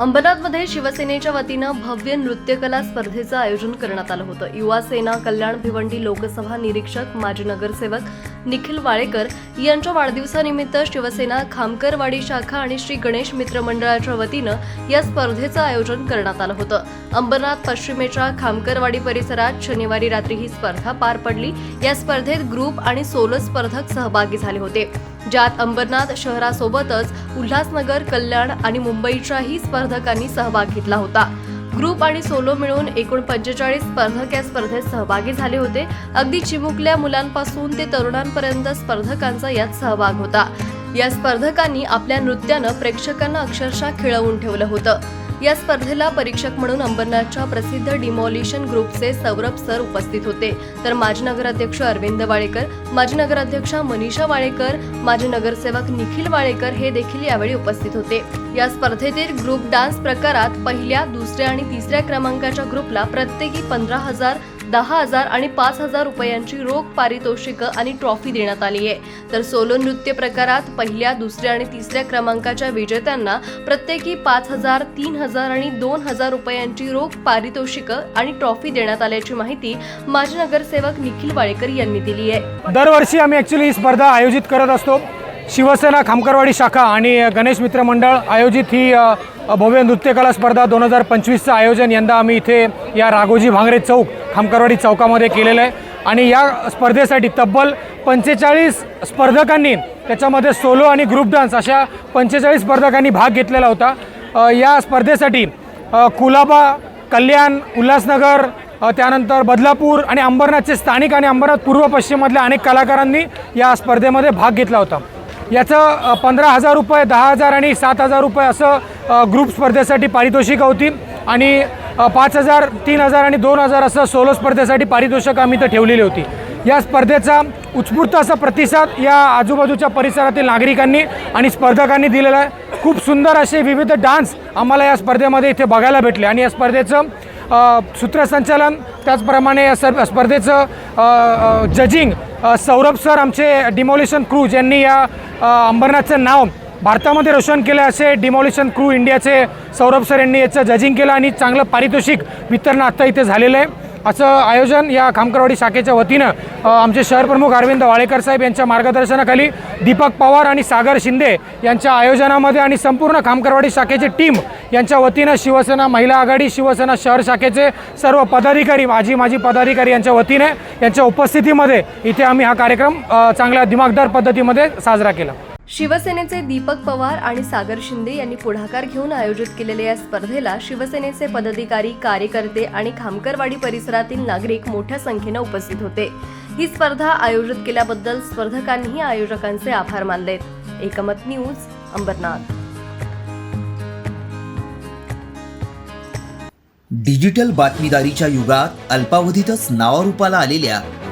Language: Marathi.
अंबरनाथमध्ये शिवसेनेच्या वतीनं भव्य नृत्यकला स्पर्धेचं आयोजन करण्यात आलं होतं. युवा सेना कल्याण भिवंडी लोकसभा निरीक्षक माजी नगरसेवक निखिल वाळेकर यांच्या वाढदिवसानिमित्त शिवसेना खामकरवाडी शाखा आणि श्री गणेश मित्र मंडळाच्या वतीनं या स्पर्धेचं आयोजन करण्यात आलं होतं. अंबरनाथ पश्चिमेच्या खामकरवाडी परिसरात शनिवारी रात्री ही स्पर्धा पार पडली. या स्पर्धेत ग्रुप आणि सोलो स्पर्धक सहभागी झाले होते. ज्यात अंबरनाथ शहरासोबतच उल्हासनगर कल्याण आणि मुंबईच्याही स्पर्धकांनी सहभाग घेतला होता. ग्रुप आणि सोलो मिळून एकूण पंचेचाळीस स्पर्धक या स्पर्धेत सहभागी झाले होते. अगदी चिमुकल्या मुलांपासून ते तरुणांपर्यंत स्पर्धकांचा यात सहभाग होता. या स्पर्धकांनी आपल्या नृत्यानं प्रेक्षकांना अक्षरशः खिळवून ठेवलं होतं. या स्पर्धेला परीक्षक म्हणून अंबरनाथच्या प्रसिद्ध डिमॉलिशन ग्रुपचे सौरभ सर उपस्थित होते. तर माजी नगराध्यक्ष अरविंद वाळेकर माजी नगराध्यक्षा मनीषा वाळेकर माजी नगरसेवक निखिल वाळेकर हे देखील यावेळी उपस्थित होते. या स्पर्धेतील ग्रुप डान्स प्रकारात पहिल्या दुसऱ्या आणि तिसऱ्या क्रमांकाच्या ग्रुपला प्रत्येकी पंधरा हजार दहा हजार आणि पाच हजार रुपयांची रोख पारितोषिकं आणि ट्रॉफी देण्यात आली आहे. तर सोलो नृत्य प्रकारात पहिल्या दुसऱ्या आणि तिसऱ्या क्रमांकाच्या विजेत्यांना प्रत्येकी पाच हजार तीन हजार आणि दोन हजार रुपयांची रोख पारितोषिकं आणि ट्रॉफी देण्यात आल्याची माहिती माजी नगरसेवक निखिल वाळेकर यांनी दिली आहे. दरवर्षी आम्ही ॲक्च्युली ही स्पर्धा आयोजित करत असतो. शिवसेना खामकरवाडी शाखा आणि गणेश मित्र मंडळ आयोजित ही भव्य नृत्यकला स्पर्धा दोन हजार पंचवीसचं आयोजन यंदा आम्ही इथे या राघोजी भांगरे चौक खामकरवाडी चौकामध्ये केलेलं आहे. आणि या स्पर्धेसाठी तब्बल पंचेचाळीस स्पर्धकांनी त्याच्यामध्ये सोलो आणि ग्रुप डान्स अशा पंचेचाळीस स्पर्धकांनी भाग घेतलेला होता. या स्पर्धेसाठी कुलाबा कल्याण उल्हासनगर त्यानंतर बदलापूर आणि अंबरनाथचे स्थानिक आणि अंबरनाथ पूर्व पश्चिममधल्या अनेक कलाकारांनी या स्पर्धेमध्ये भाग घेतला होता. याचं पंधरा हजार रुपये दहा हजार आणि सात हजार रुपये असं ग्रुप स्पर्धेसाठी पारितोषिकं होती. आणि पाच हजार तीन हजार आणि दोन हजार असं सोलो स्पर्धेसाठी पारितोषिकं आम्ही इथं ठेवलेली होती. या स्पर्धेचा उत्स्फूर्त असा प्रतिसाद या आजूबाजूच्या परिसरातील नागरिकांनी आणि स्पर्धकांनी दिलेला आहे. खूप सुंदर असे विविध डान्स आम्हाला या स्पर्धेमध्ये इथे बघायला भेटले. आणि या स्पर्धेचं सूत्रसंचालन त्याचप्रमाणे या सर्व स्पर्धेचं जजिंग सौरभ सर आमचे डिमॉलिशन क्रूज यांनी या अंबरनाथचं नाव भारतामध्ये रोशन केलं असे डिमॉलिशन क्रू इंडियाचे सौरभ सर यांनी याचं जजिंग केलं आणि चांगलं पारितोषिक वितरण आत्ता इथे झालेलं आहे. असं आयोजन या खामकरवाडी शाखेच्या वतीनं आमचे आमचे शहरप्रमुख अरविंद वाळेकर साहेब यांच्या मार्गदर्शनाखाली दीपक पवार आणि सागर शिंदे यांच्या आयोजनामध्ये आणि संपूर्ण खामकरवाडी शाखेची टीम यांच्या वतीनं शिवसेना महिला आघाडी शिवसेना शहर शाखेचे सर्व पदाधिकारी माजी माजी पदाधिकारी यांच्या वतीने यांच्या उपस्थितीमध्ये इथे आम्ही हा कार्यक्रम चांगल्या दिमागदार पद्धतीमध्ये साजरा केला. शिवसेनेचे दीपक पवार आणि सागर शिंदे यांनी पुढाकार घेऊन आयोजित केलेल्या या स्पर्धेला शिवसेनेचे पदाधिकारी कार्यकर्ते आणि खामकरवाडी परिसरातील नागरिक मोठ्या संख्येनं उपस्थित होते. ही स्पर्धा आयोजित केल्याबद्दल स्पर्धकांनीही आयोजकांचे आभार मानलेत. एकमत न्यूज अंबरनाथ. डिजिटल बातमीदारीच्या युगात अल्पावधीतच नावारूपाला आलेल्या